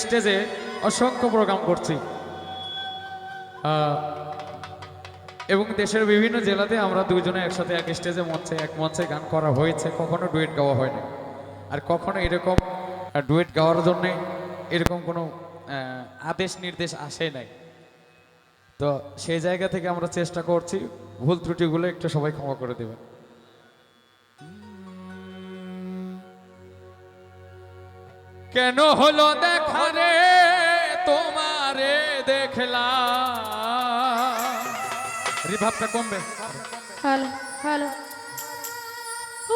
স্টেজে অসংখ্য প্রোগ্রাম করছি। এবং দেশের বিভিন্ন জেলাতে আমরা দুজনে একসাথে এক স্টেজে মঞ্চে, এক মঞ্চে গান করা হয়েছে। কখনো ডুয়েট গাওয়া হয়নি। আর কখনো এরকম ডুয়েট গাওয়ার জন্যে এরকম কোনো আদেশ নির্দেশ আসে নাই। তো সেই জায়গা থেকে আমরা চেষ্টা করছি। ভুল ত্রুটিগুলো একটু সবাই ক্ষমা করে দেবেন। কেন হলো দেখা রে? তোমারে দেখলাম। রিভাবটা কমবে। হ্যালো হ্যালো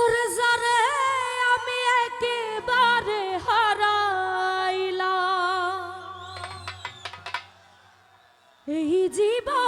ওরে যারে আমি একেবারে হারাইলাম। এই জীবনে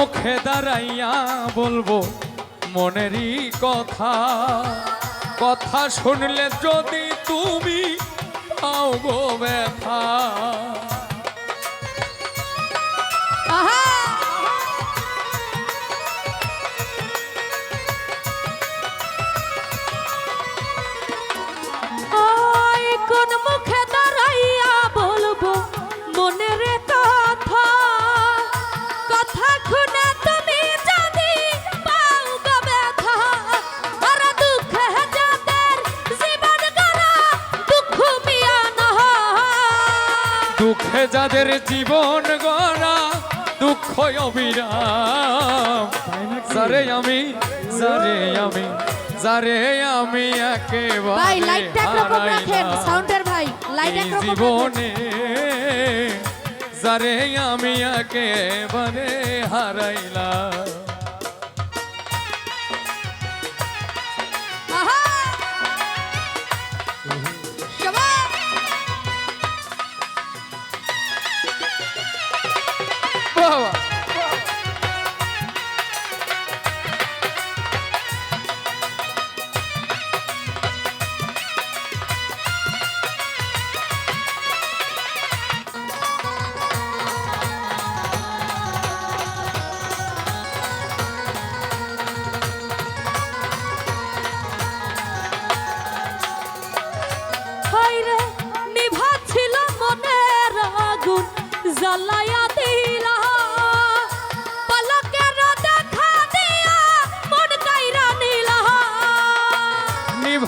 মুখে দাঁড়াইয়া বলব মনেরই কথা। কথা শুনলে যদি তুমি পাও গো ব্যথা। যাদের জীবন গড়া দুঃখ অবিরাম। সারে আমি সারে আমি সারে আমি একেবারে জীবনে সারে আমি একেবারে হারাইলাম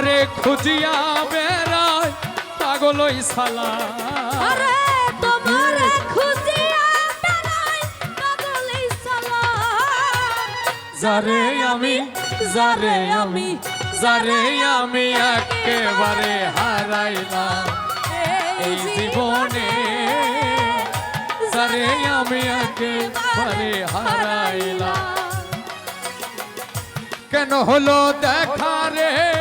খুঁজিয়া বেড়ায় পাগলই সালা। আরে তোমার খুঁজিয়া বেড়াই পাগলেই সালা। যারে আমি যারে আমি যারে আমি একেবারে হারাইলাম এই জীবনে যারে আমি একেবারে হারাইলাম কেন হলো দেখা রে?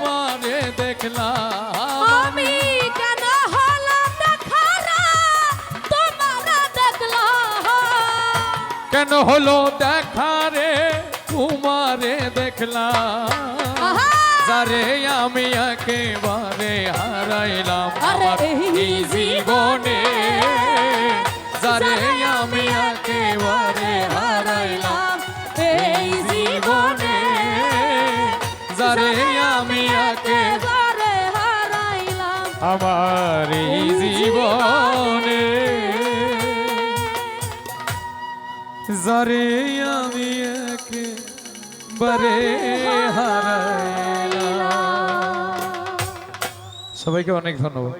তোমারে দেখলাম। আমি কেন হলো দেখারা তোমার দেখলাম। কেন হলো দেখা রে? তোমারে দেখলাম। আহা! যারে আমি একেবারে হারাইলাম। আমার এই জীবনে আমার এই জীবনে যারে আমি একবারে হারাইলাম। সবাইকে অনেক ধন্যবাদ।